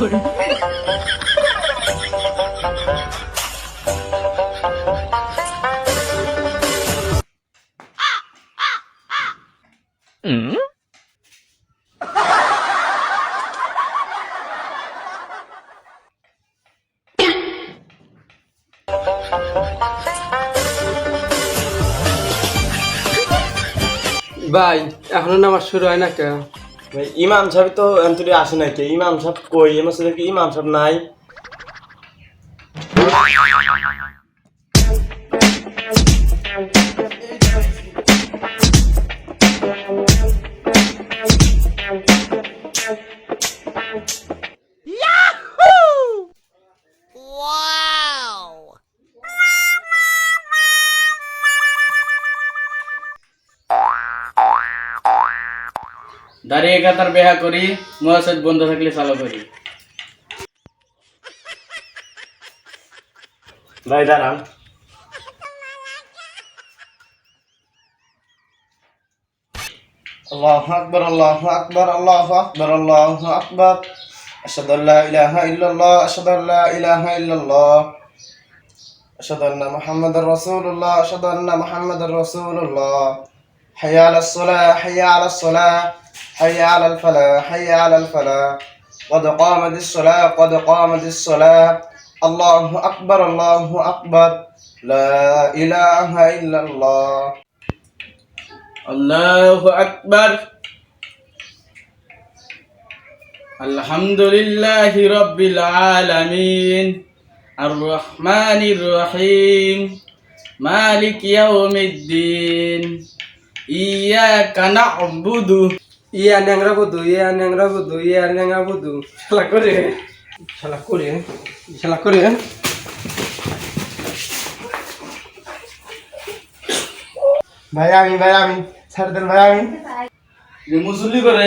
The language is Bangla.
ভাই এখনও নামাজ শুরু হয় না কে ভাই ইমাম সাহেব তো এন্তরি আসে নাকি ইমাম সাহেব কই? এমন ইমাম সাহেব নাই? দাঁড়িয়ে কাতার বেহা করি মহাসেদ বন্ধ থাকলে চালু করি ভাই দাঁড়ান الله أكبر الله أكبر الله أكبر الله أكبر أشهد أن لا إله إلا الله أشهد أن لا إله إلا الله أشهد أن محمد رسول الله أشهد أن محمد رسول الله حي على الصلاة حي على الصلاة حي على الفلاح حي على الفلاح قد قامت الصلاة قد قامت الصلاة الله أكبر الله أكبر لا إله إلا الله الله أكبر الحمد لله رب العالمين الرحمن الرحيم مالك يوم الدين ইয়াউমিদ্দিন ইয়াকা না'বুদু ইয়া ন্যাংরা বুধু ইয়া ন্যাংরা বুধু ইয়া ন্যাংরা বুধু খেলা করে খেলা করে খেলা করে ভাই আমি ভাই আমি ছাড় দেন ভাই আমি মুসল্লি করে